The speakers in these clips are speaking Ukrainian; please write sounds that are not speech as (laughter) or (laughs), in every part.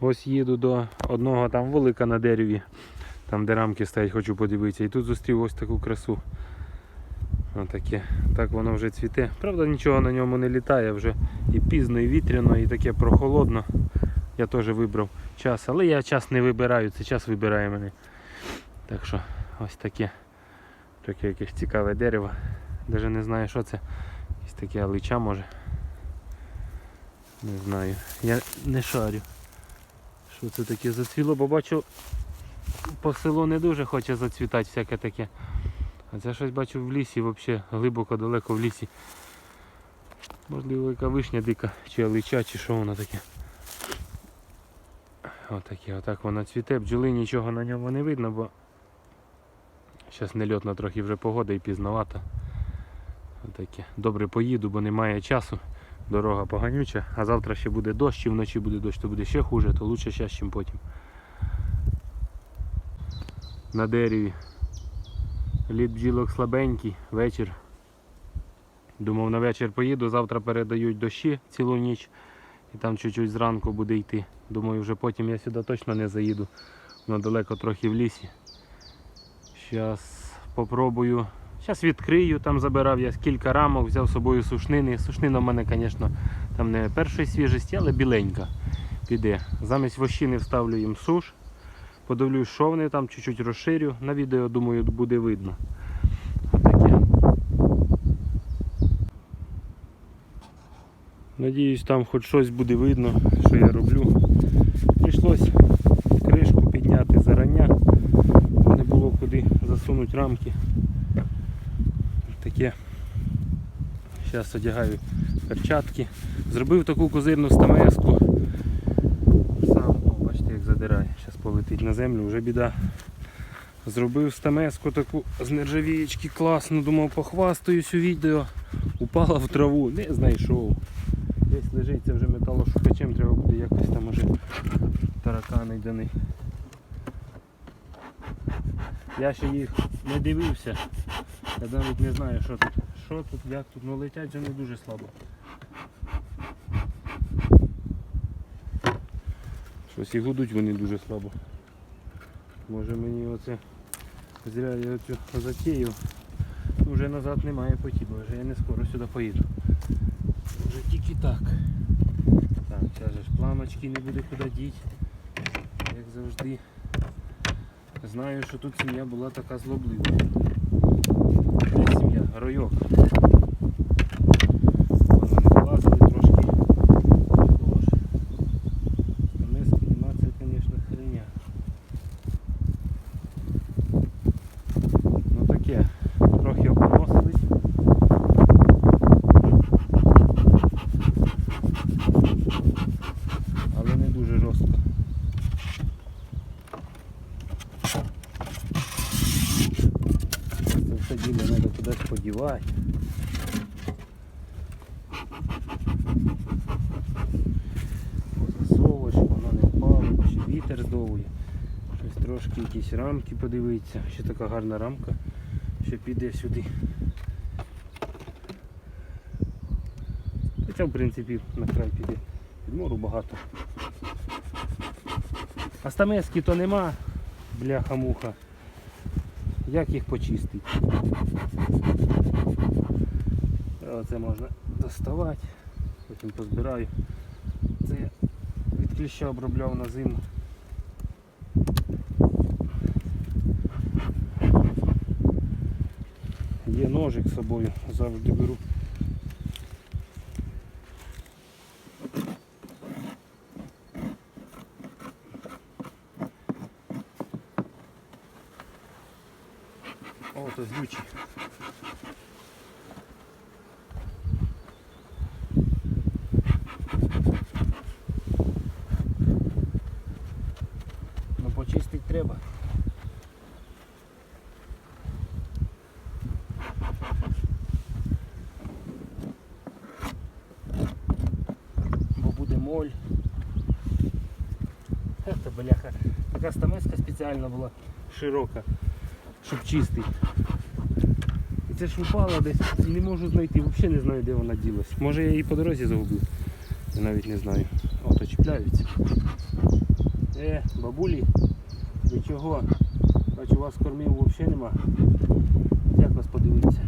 Ось їду до одного там велика на дереві, там де рамки стоять, хочу подивитися. І тут зустрів ось таку красу. Отаке. Так воно вже цвіте. Правда, нічого на ньому не літає, вже і пізно, і вітряно, і таке прохолодно. Я теж вибрав час, але я час не вибираю, це час вибирає мене. Так що ось таке. Таке якесь цікаве дерево. Навіть не знаю, що це. Якесь таке алича може. Не знаю. Я не шарю. Що це таке зацвіло, бо бачу по селу не дуже хоче зацвітати всяке таке. А це щось бачу в лісі, взагалі глибоко далеко в лісі. Можливо, яка вишня дика, чи алича, чи що воно таке. Отаке, отак воно цвіте. Бджоли нічого на ньому не видно, бо зараз нельотна трохи вже погода і пізновато. Отаке. Добре поїду, бо немає часу. Дорога поганюча, а завтра ще буде дощ, і вночі буде дощ, то буде ще хуже, то лучше зараз, ніж потім. На дереві. Лід бджілок слабенький, вечір. Думав на вечір поїду, завтра передають дощі цілу ніч і там чуть-чуть зранку буде йти. Думаю, вже потім я сюди точно не заїду. Воно далеко трохи в лісі. Зараз попробую. Зараз відкрию, там забирав я кілька рамок, взяв з собою сушнини. Сушнина в мене, звісно, там не першої свіжості, але біленька. Піде. Замість вощини вставлю їм суш. Подивлюсь, що вони там, чуть-чуть розширю. На відео, думаю, буде видно. Отаке. Надіюсь, там хоч щось буде видно, що я роблю. Прийшлось кришку підняти зарання, бо не було куди засунути рамки. Таке. Зараз одягаю перчатки. Зробив таку козирну стамеску. Сам, о, бачите, як задирає. Зараз полетить на землю, вже біда. Зробив стамеску таку з нержавієчки класну, думав похвастаюсь у відео. Упала в траву, не знайшов. Десь лежить це вже металошукачем, треба буде якось там уже таракани даний. Я ще їх не дивився. Я навіть не знаю, що тут. Що тут, як тут, ну летять не дуже слабо. Щось і гудуть вони дуже слабо. Може мені оце зря я оцю затію. Вже назад немає потіба, вже я не скоро сюди поїду. Вже тільки так. Так, зараз ж планочки не буде куди діти. Як завжди. Знаю, що тут сім'я була така злоблива. Сім'я? Ройок. Вони вилазили трошки. Боже. Стамески нема, це, звісно, хреня. Ну таке. Трохи обносились. Але не дуже жорстко. Це все діло треба кудись подівати. Засовуєш, воно не впало, ще вітер здовує. Щось трошки якісь рамки подивитися. Ще така гарна рамка, що піде сюди. Хоча в принципі на край піде. Підмору багато. А стамески то нема, бляха-муха. Як їх почистити? Оце можна доставати, потім позбираю. Це від кліща обробляв на зиму. Є ножик з собою, завжди беру. О, то злючий. Ну почистити треба. Бо буде моль. Це бляха. Така стамеска спеціальна була широка, щоб чистити. І це ж упало десь не можу знайти, взагалі не знаю де вона ділась. Може я її по дорозі загубив. Я навіть не знаю. Ото чіпляються. Е, бабулі, ви чого? Бачу, у вас кормів взагалі нема. Як вас подивитися?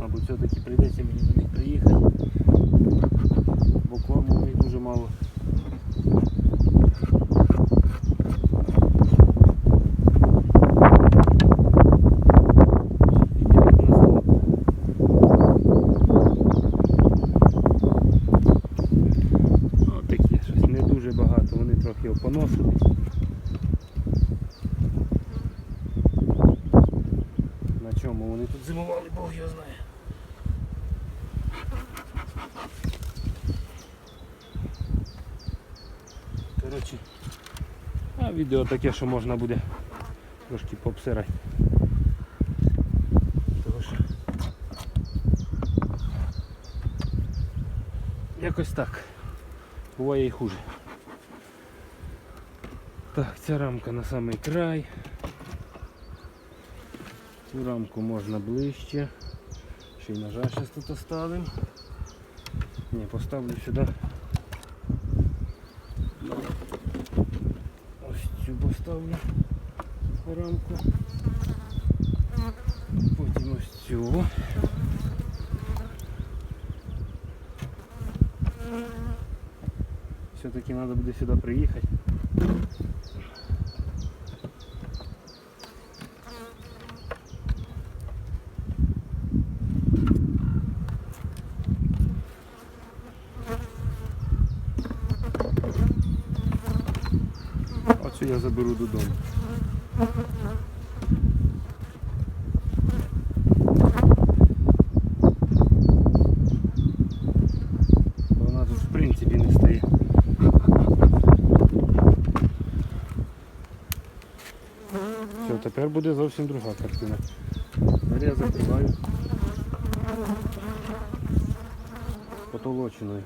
Мабуть, все-таки прийдеться мені до них приїхати. Бо корму у них дуже мало. Вітер як назло. Отакі щось не дуже багато, вони трохи опоносили. На чому вони тут зимували, Бог його знає. Коротше, а відео таке, що можна буде трошки пообсирати. Якось так. Буває і хуже. Так, ця рамка на самий край. Цю рамку можна ближче. Ще й ножа зараз тут оставим. Ні, поставлю сюди. Поставлю рамку. Потім ось цю. Все-таки треба буде сюди приїхати. Оцю я заберу додому. Вона тут в принципі не стає. Все, тепер буде зовсім друга картина. Тепер я закриваю потолоченою.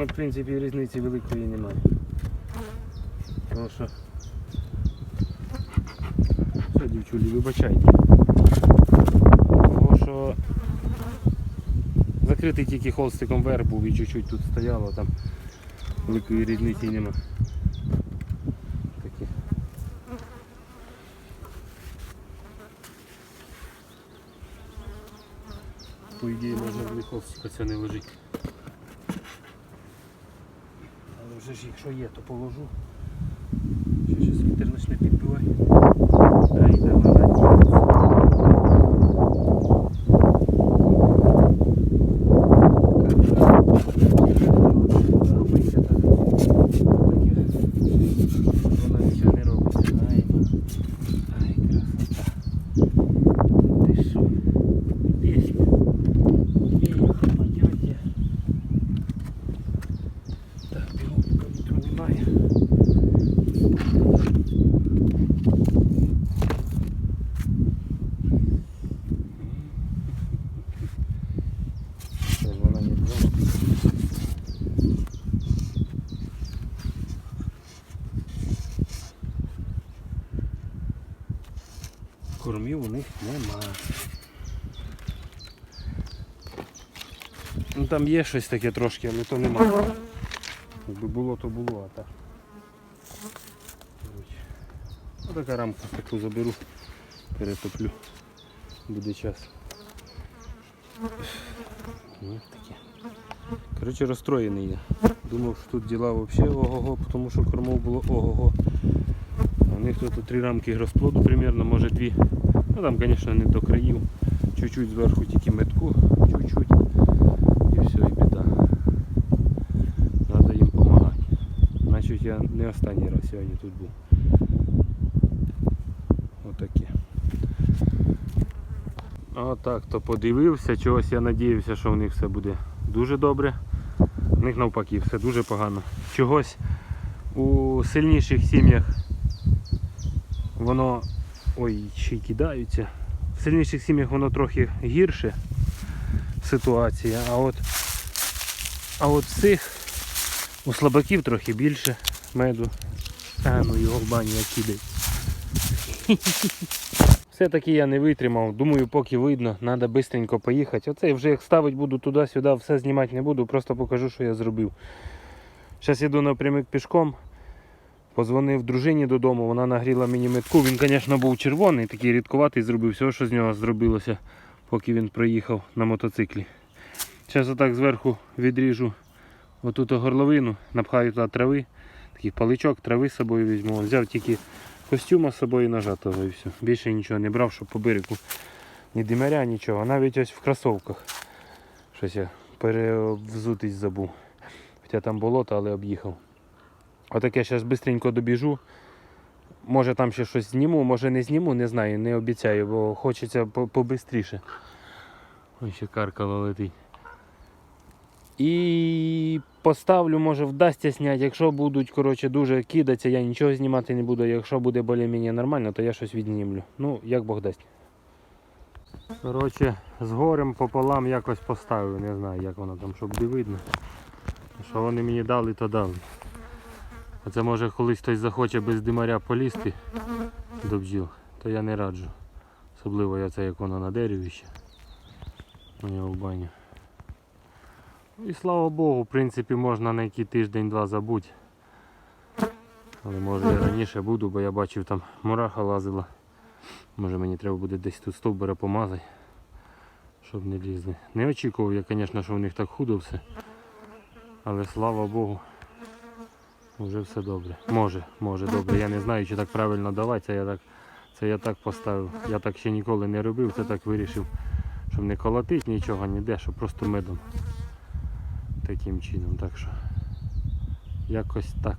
А в принципі, різниці великої немає. Тому що... Все, дівчулі, вибачайте. Тому що закритий тільки холстиком верх був і чуть-чуть тут стояло, там великої різниці нема. Таке. По ідеї можна буде холстика це не лежить. Але вже ж якщо є, то положу. Ще щось вітер почне підбивати. Завжди. Кормів у них нема. Ну там є щось таке трошки, але то нема. Якби було, то було, а так. Ось така рамка таку заберу, перетоплю. Буде час. Ну, таке. Коротше, розстроєний я. Думав, що тут діла взагалі ого-го, тому що кормов було ого-го. У них тут три рамки розплоду примерно, може дві. Ну там, звісно, не до країв. Чуть-чуть зверху тільки метку, чуть-чуть. І все, і біда. Треба їм допомагати. Значить я не останній раз сьогодні тут був. Отаке. Отак то подивився, чогось я надіявся, що в них все буде дуже добре. У них навпаки все дуже погано. Чогось у сильніших сім'ях воно. Ой, ще кидаються. В сильніших сім'ях воно трохи гірше ситуація, а от а от цих у слабаків трохи більше меду. А ну його в бані як кидає. (laughs) Все-таки я не витримав. Думаю, поки видно, треба швидко поїхати. Оце вже як ставити буду туди-сюди, все знімати не буду, просто покажу, що я зробив. Зараз йду напрямик пішком. Позвонив дружині додому, вона нагріла мені метку. Він, звісно, був червоний, такий рідкуватий зробив, все, що з нього зробилося, поки він проїхав на мотоциклі. Зараз отак зверху відріжу отут горловину, напхаю туди трави, такий паличок, трави з собою візьму. Взяв тільки костюма з собою і ножа того і все. Більше нічого не брав, щоб по берегу ні димаря, нічого. Навіть ось в кросовках. Щось я перевзутись забув. Хоча там болото, але об'їхав. Отак я зараз швидко добіжу. Може там ще щось зніму, може не зніму, не знаю, не обіцяю, бо хочеться по- побистріше. Ой, ще каркало летить. І поставлю, може вдасться зняти. Якщо будуть коротше, дуже кидатися, я нічого знімати не буду. Якщо буде більш-менш нормально, то я щось відзнімлю. Ну, як Бог дасть. Коротше, з горем пополам якось поставив, не знаю як воно там, щоб буде видно. Що вони мені дали, то дали. Оце може колись хтось захоче без димаря полізти до бджіл, то я не раджу. Особливо я це як воно на дереві ще. У нього в баню. І слава Богу, в принципі, можна на який тиждень-два забути. Але може я раніше буду, бо я бачив там мураха лазила. Може мені треба буде десь тут стовбура помазати, щоб не лізли. Не очікував я, звісно, що в них так худо все. Але слава Богу, вже все добре. Може, може добре. Я не знаю, чи так правильно давати, це я так, це я так поставив. Я так ще ніколи не робив, це так вирішив, щоб не колотить нічого ніде, щоб просто медом. Таким чином. Так що якось так.